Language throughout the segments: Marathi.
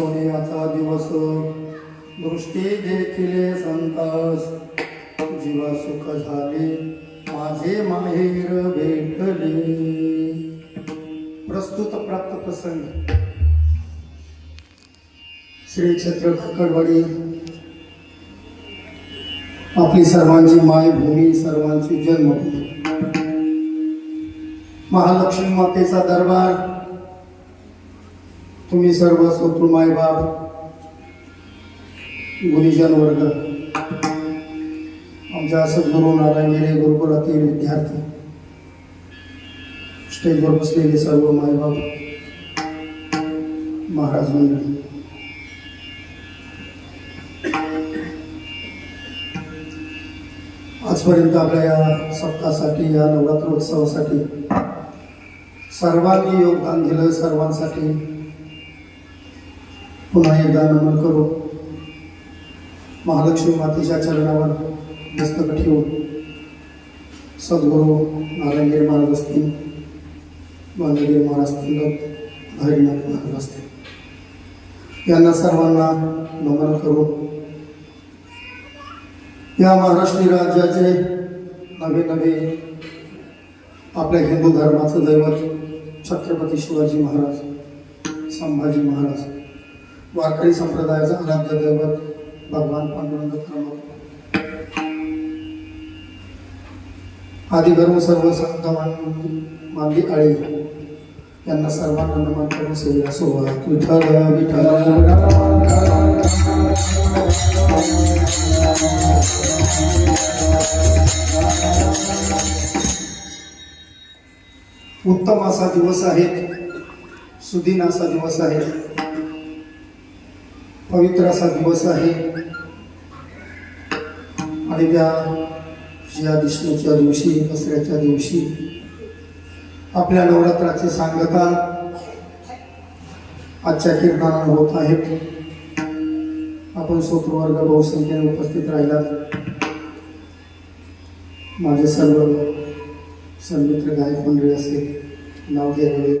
सोन्याचा दिवस. दृष्टी देखील संतास. जीवा सुख झाले माझे माहेर भेटले. प्रस्तुत प्राप्त प्रसंग. श्री छत्र खकडवाडी आपली सर्वांची मायभूमी सर्वांची जन्मभूमी. महालक्ष्मी मातेचा दरबार तुम्ही सर्व सोतृ मायबाप गुरुजन वर्ग, आमच्या सद्गुरू नारायण गुरुकुलातील विद्यार्थी, स्टेजवर बसलेले सर्व मायबाप महाराज मंडळी. आजपर्यंत आपल्या या सप्ताहासाठी, या नवरात्रोत्सवासाठी सर्वांनी योगदान दिलं, सर्वांसाठी पुन्हा एकदा नमन करू महालक्ष्मी मातेच्या चरणावर दस्तक ठेवून सद्गुरू नारायणगिरी महाराज असतील बालगिरी महाराज हरिनाथ महाराज असतील. यांना सर्वांना नमन करू या महाराष्ट्र राज्याचे नवे नवे आपल्या हिंदू धर्माचं दैवत छत्रपती शिवाजी महाराज संभाजी महाराज वारकरी संप्रदायाचा आराध्य दैवत भगवान पांडुरंग क्रमांक आदिधर्म सर्व संत मांगी मानली आळी यांना सर्वांना नमन करून सेवा सुरुवात विठ्ठल विठ्ठल. उत्तम असा दिवस आहे. सुदिन असा दिवस आहे. पवित्र असा दिवस आहे. आणि त्या या विष्णूच्या दिवशी दसऱ्याच्या दिवशी आपल्या नवरात्राची सांगता आजच्या कीर्तनात होत आहेत आपण सोत्रवर्ग बहुसंख्येने उपस्थित राहिलात. माझे सर्व सन्मित्र गायक मंडळी असेल नाव घ्यावे.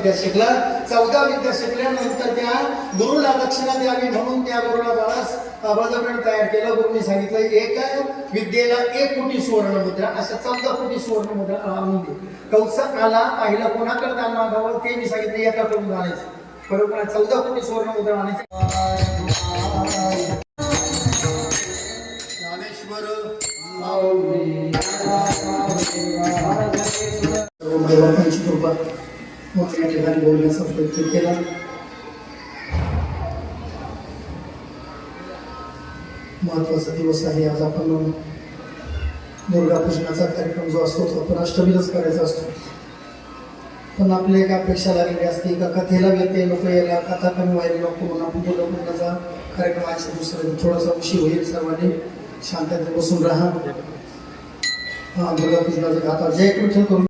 विद्या शिकला. चौदा विद्या शिकल्यानंतर त्या गुरुला दक्षिणा द्यावी म्हणून त्या गुरुला बाळास बळजबरीने तयार केलं. गुरुने सांगितलं एक विद्येला एक कोटी सुवर्ण मुद्रा अशा चौदा कोटी सुवर्ण मुद्रा आणून दे. कौसा आला पाहिला कोणाकडे दान मागावं ते मी सांगितलं एकाकडून आणायचं बरोबर चौदा कोटी सुवर्ण मुद्रा आणायचं. ज्ञानेश्वर सर्व देवापांची कृपा. म्हणून ठिकाणी बोलण्याचा प्रयत्न केला महत्त्वाचा दिवस आहे. आज आपण दुर्गापूजनाचा कार्यक्रम जो असतो तो आपण अष्टमीलाच करायचा असतो. पण आपली एक अपेक्षा लागलेली असते का कथेला व्यत्यय लोक यायला कथा कमी व्हायला नको म्हणून आपण दुर्गा पूजनाचा कार्यक्रम आजच्या दुसऱ्या थोडासा उशीर होईल सर्वांनी. शांततेत बसून राहा. हा दुर्गा पूजनाचा गाथा जय विठ्ठल करून